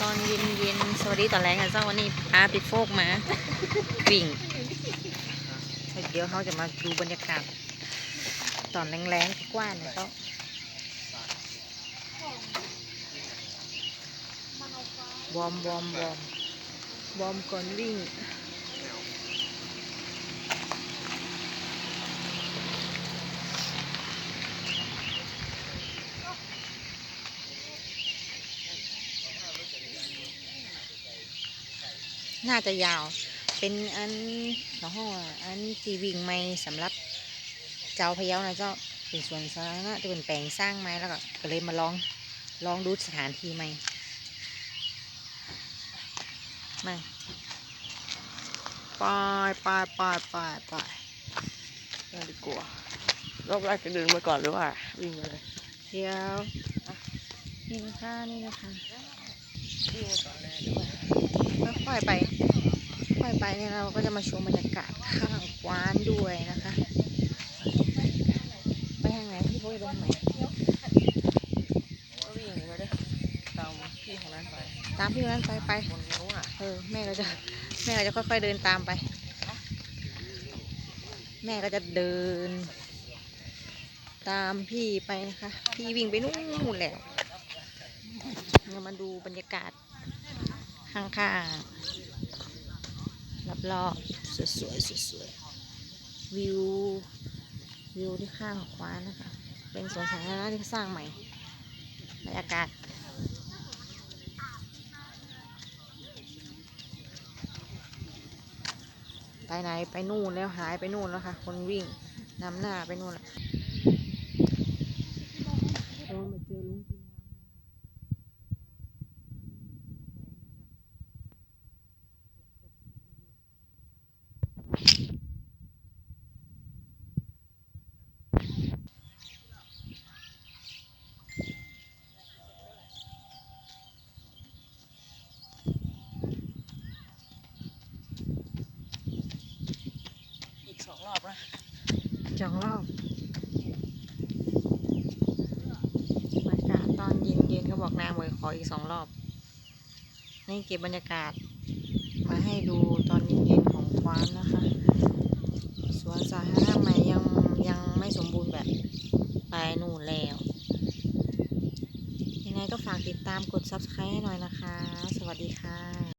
ตอนเย็นเย็นๆสวัสดีตอนแรงกันเจ้าวันนี้อาปิดโฟกมาวิ่งเดี๋ยวเขาจะมาดูบรรยากาศตอนแรงๆกว้านนะเขาวอมวอมวอมวอมก่อนวิ่ง น่าจะยาว เป็นอันเนาะอันที่วิ่งไม่สำหรับเจ้าพะเยานะเจ้าเป็นสวนสาธารณะจะเป็นแปลงสร้างไม้แล้วก็ก็เลยมาลองลองดูสถานที่ใหม่มาไปไปไปไปไปน่าดีกว่ารอบแรกจะเดินมาก่อนหรือว่า วิ่งมาเลยเดี๋ยวนี่นะคะนี่นะคะวิ่งมาก่อนเลยหรือว่าค่อยๆไปค่ อยๆไปเนี่ยเราก็จะมาชมบรรยากาศข้างกว้านด้วยนะคะ ไปทางไหนพี่โบ๊ยไปทางไหนก็วิ่งมาเลยตามพี่ของนั้นไปตามพี่คนนั้นไปไปบนนู้นอะเออแม่ก็จะแม่ก็จะค่อยๆเดินตามไป แม่ก็จะเดิน ตามพี่ไปนะคะ พี่วิ่งไปนู่นแหละเรามาดูบรรยากาศข้างๆ รอบๆสวยๆสวยๆวิววิวที่ข้างขวานะคะ เป็นสวนสาธารณะที่สร้างใหม่บรรยากาศไปไหนไปนู่นแล้วหายไปนู่นแล้วค่ะ คนวิ่งนำหน้าไปนู่นละโอ้มาเจอลุงกินน้ำ องรอบนะจองรอบบรรยากาศตอนเย็นๆเขาบอกนางเวยขออีกสองรอบ นี่เก็บบรรยากาศ มาให้ดูตอนเย็นๆของควานนะคะ สวนสาธารณะใหม่ยังยังไม่สมบูรณ์แบบไปนู่นแล้ว ยังไงก็ฝากติดตามกด subscribe ให้หน่อยนะคะ สวัสดีค่ะ